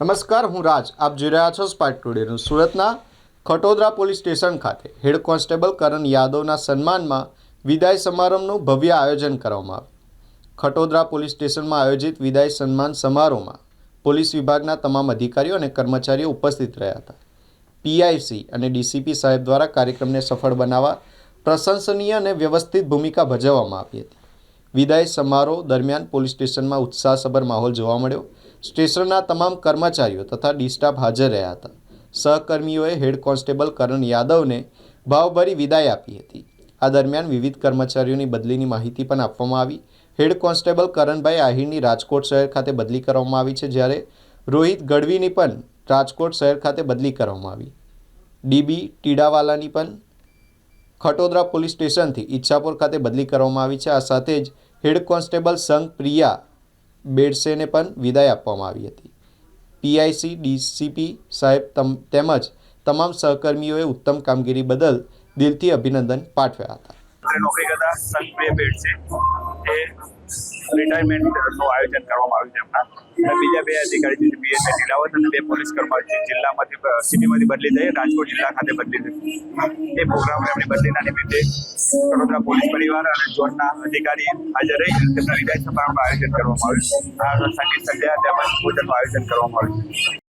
નમસ્કાર, હું રાજ. આપ જોઈ રહ્યા છો સ્પાર્ટ ટુડેનું સુરતના ખટોદરા પોલીસ સ્ટેશન ખાતે હેડ કોન્સ્ટેબલ કરણ યાદવના સન્માનમાં વિદાય સમારંભનું ભવ્ય આયોજન કરવામાં આવ્યું. ખટોદરા પોલીસ સ્ટેશનમાં આયોજિત વિદાય સન્માન સમારોહમાં પોલીસ વિભાગના તમામ અધિકારીઓ અને કર્મચારીઓ ઉપસ્થિત રહ્યા હતા. પીઆઈસી અને ડીસીપી સાહેબ દ્વારા કાર્યક્રમને સફળ બનાવવા પ્રશંસનીય અને વ્યવસ્થિત ભૂમિકા ભજવવામાં આવી હતી. વિદાય સમારોહ દરમિયાન પોલીસ સ્ટેશનમાં ઉત્સાહસભર માહોલ જોવા મળ્યો. સ્ટેશનના તમામ કર્મચારીઓ તથા ડિસ્ટાફ હાજર રહ્યા હતા. સહકર્મીઓએ હેડ કોન્સ્ટેબલ કરણ યાદવને ભાવભરી વિદાય આપી હતી. આ દરમિયાન વિવિધ કર્મચારીઓની બદલીની માહિતી પણ આપવામાં આવી. હેડ કોન્સ્ટેબલ કરણભાઈ આહિરની રાજકોટ શહેર ખાતે બદલી કરવામાં આવી છે, જ્યારે રોહિત ગઢવીની પણ રાજકોટ શહેર ખાતે બદલી કરવામાં આવી. ડીબી ટીડાવાલાની પણ ખટોદરા પોલીસ સ્ટેશનથી ઈચ્છાપુર ખાતે બદલી કરવામાં આવી છે. આ સાથે જ હેડ કોન્સ્ટેબલ સંઘ પ્રિયા બેડસેને પણ વિદાય આપવામાં આવી હતી. પીઆઈસી, ડીસીપી સાહેબ તેમજ તમામ સહકર્મીઓએ ઉત્તમ કામગીરી બદલ દિલથી અભિનંદન પાઠવ્યા હતા. નોકરી કરતા સંઘપ્રિય છે એ રિટાયરમેન્ટનું આયોજન કરવામાં આવ્યું છે અને બીજા બે અધિકારી છે બીએસએ ટીલાવત અને બે પોલીસ કર્મચારી જિલ્લામાંથી સિટીમાંથી બદલી થઈ રાજકોટ જિલ્લા ખાતે બદલી થઈ. એ પ્રોગ્રામ એમની બદલીના નિમિત્તે વડોદરા પોલીસ પરિવાર અને ઝોનના અધિકારી હાજર રહી તેમના વિદાય સમારંભનું આયોજન કરવામાં આવ્યું આ સંગીત સંધ્યા તેમજ ભોજનનું આયોજન કરવામાં આવ્યું છે.